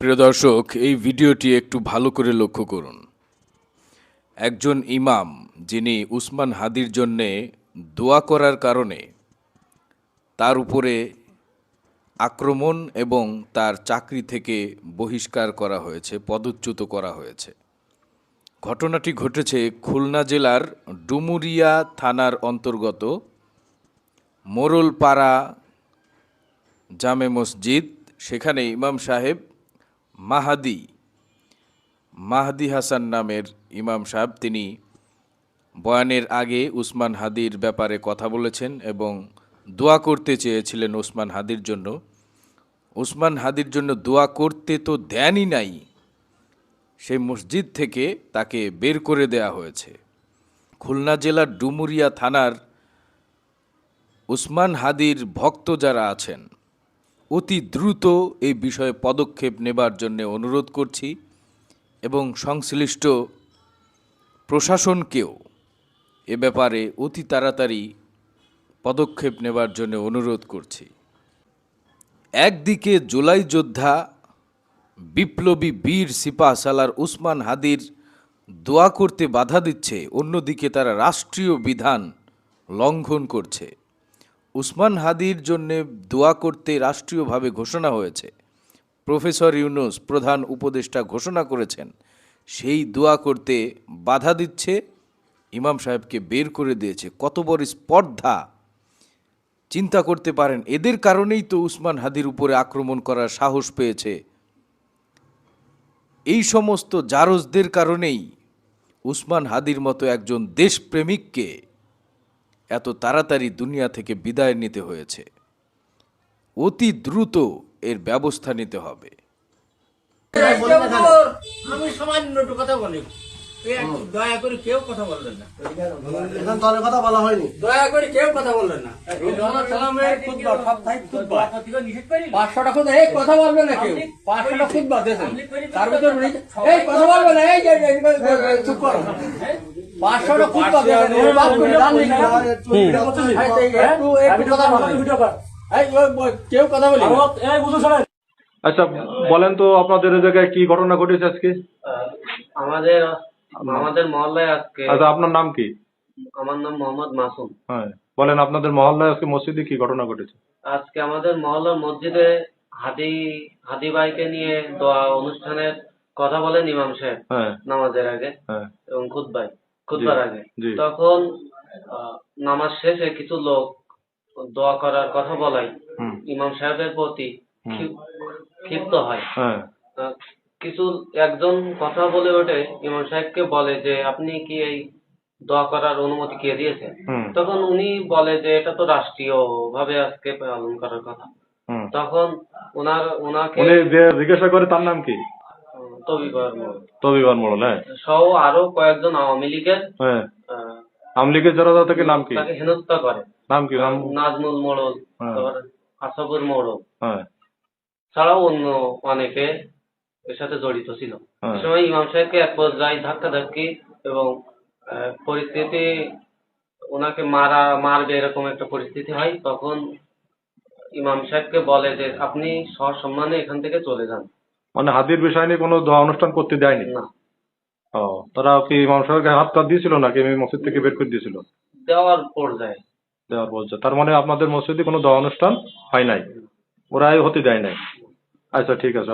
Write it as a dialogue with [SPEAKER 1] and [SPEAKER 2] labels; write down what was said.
[SPEAKER 1] প্রিয় দর্শক, এই ভিডিওটি একটু ভালো করে লক্ষ্য করুন। একজন ইমাম যিনি উসমান হাদির জন্যে দোয়া করার কারণে তার উপরে আক্রমণ এবং তার চাকরি থেকে বহিষ্কার করা হয়েছে, পদচ্যুত করা হয়েছে। ঘটনাটি ঘটেছে খুলনা জেলার ডুমুরিয়া থানার অন্তর্গত মোরলপাড়া জামে মসজিদ। সেখানে ইমাম সাহেব মাহাদি মাহাদি হাসান নামের ইমাম সাহেব, তিনি বয়ানের আগে উসমান হাদির ব্যাপারে কথা বলেছেন এবং দোয়া করতে চেয়েছিলেন উসমান হাদির জন্য। উসমান হাদির জন্য দোয়া করতে তো দেনই নাই, সেই মসজিদ থেকে তাকে বের করে দেয়া হয়েছে। খুলনা জেলার ডুমুরিয়া থানার উসমান হাদির ভক্ত যারা আছেন অতি দ্রুত এই বিষয়ে পদক্ষেপ নেবার জন্য অনুরোধ করছি এবং সংশ্লিষ্ট প্রশাসনকেও এ ব্যাপারে অতি তাড়াতাড়ি পদক্ষেপ নেবার জন্য অনুরোধ করছি। একদিকে জুলাই যোদ্ধা বিপ্লবী বীর সিপাহ সালার উসমান হাদির দোয়া করতে বাধা দিচ্ছে, অন্যদিকে তারা রাষ্ট্রীয় বিধান লঙ্ঘন করছে। উসমান হাদির জন্যে দোয়া করতে রাষ্ট্রীয়ভাবে ঘোষণা হয়েছে। প্রফেসর ইউনুস প্রধান উপদেষ্টা ঘোষণা করেছেন, সেই দোয়া করতে বাধা দিচ্ছে, ইমাম সাহেবকে বের করে দিয়েছে। কত বড় স্পর্ধা! চিন্তা করতে পারেন, এদের কারণেই তো উসমান হাদির উপরে আক্রমণ করার সাহস পেয়েছে। এই সমস্ত জারজদের কারণেই উসমান হাদির মতো একজন দেশপ্রেমিককে এত তাড়াতাড়ি দুনিয়া থেকে বিদায় নিতে হয়েছে। অতি দ্রুত এর ব্যবস্থা নিতে হবে।
[SPEAKER 2] আমি সামান্য কথা বলি। দয়া করে কেউ কথা বলবেন না।
[SPEAKER 3] দলের কথা বলা হয়নি।
[SPEAKER 2] দয়া করে কেউ কথা বলবেন না। এই মোহাম্মদ সালামের খুতবা, সপ্তাহিক খুতবা। পাঁচশোটা খুতবা, এই কথা বলবে না কেউ। পাঁচশোটা খুতবা দিয়েছেন। তার ভিতরে এই কথা বলবে না এই যে এই- এই- এই- এই- চুপ করো। পাঁচশোটা খুতবা দিয়েছেন, ওর বাপ করে দান দিন না। এই, এই, একটু একটু কথা বলেন এই, ওই- ওই, কেউ কথা বলি
[SPEAKER 4] আচ্ছা বলেন তো আপনাদের জায়গায় কি ঘটনা ঘটেছে আজকে?
[SPEAKER 5] আমাদের আমাদের মহল্লায় আজকে
[SPEAKER 4] আচ্ছা আপনার নাম কি?
[SPEAKER 5] আমার নাম মোহাম্মদ মাসুম।
[SPEAKER 4] হ্যাঁ বলেন আপনাদের মহল্লায় আজকে মসজিদে কি ঘটনা ঘটেছে?
[SPEAKER 5] আজকে আমাদের মহল্লার মসজিদে হাদি হাদি ভাইকে নিয়ে দোয়া অনুষ্ঠানের কথা বলেন ইমাম সাহেব
[SPEAKER 4] হ্যাঁ।
[SPEAKER 5] নামাজের আগে
[SPEAKER 4] হ্যাঁ।
[SPEAKER 5] এবং খুতবাই খুতবার আগে। তখন নামাজ শেষে কিছু লোক দোয়া করার কথা বলাই ইমাম সাহেবের প্রতি ক্ষিপ্ত হয়।
[SPEAKER 4] হ্যাঁ।
[SPEAKER 5] কিছু একজন কথা বলে ওঠে ইমাম সাহেবকে বলে যে আপনি কি এই দোয়া করার অনুমতি কে দিয়েছে তখন উনি বলে যে এটা তো রাষ্ট্রীয় ভাবে আজকে পালন করার কথা। তখন ওনার ওনাকে
[SPEAKER 4] উনি যে জিজ্ঞাসা করে তার নাম কি?
[SPEAKER 5] তবিবার মোড়
[SPEAKER 4] তবিবার মোড়ল হ্যাঁ।
[SPEAKER 5] সহ আরও কয়েকজন আওয়ামী লীগের
[SPEAKER 4] হ্যাঁ। আওয়ামী লীগের যারা থেকে নাম কি?
[SPEAKER 5] তাকে হেনস্থা করে।
[SPEAKER 4] নাম কি? নাম?
[SPEAKER 5] নাজমুল মোড়ল
[SPEAKER 4] হ্যাঁ।
[SPEAKER 5] তারপর আসাবুর মোড়ল।
[SPEAKER 4] হ্যাঁ।
[SPEAKER 5] ছাড়াও অন্য অনেকে এর সাথে জড়িত ছিল।
[SPEAKER 4] হ্যাঁ।
[SPEAKER 5] সময় ইমাম সাহেবকে এক পর্যায়ে ধাক্কা ধাক্কি এবং পরিস্থিতি ওনাকে মারা মারবে এরকম একটা পরিস্থিতি হয় তখন ইমাম সাহেবকে বলে যে আপনি সসম্মানে এখান থেকে চলে যান।
[SPEAKER 4] মানে হাদির বিষয় নিয়ে কোনো দোয়া অনুষ্ঠান করতে দেয়নি?
[SPEAKER 5] না।
[SPEAKER 4] ও তারা কি ইমাম সাহেবকে হাত কাট দিয়েছিল নাকি মসজিদ থেকে বের করে দিয়েছিল?
[SPEAKER 5] দেওয়ার পর্যায়ে।
[SPEAKER 4] দেওয়ার বলছে তার মানে আপনাদের মসজিদে কোনো দোয়া অনুষ্ঠান হয় নাই? ওরাই হতে দেয় নাই? আচ্ছা ঠিক আছে।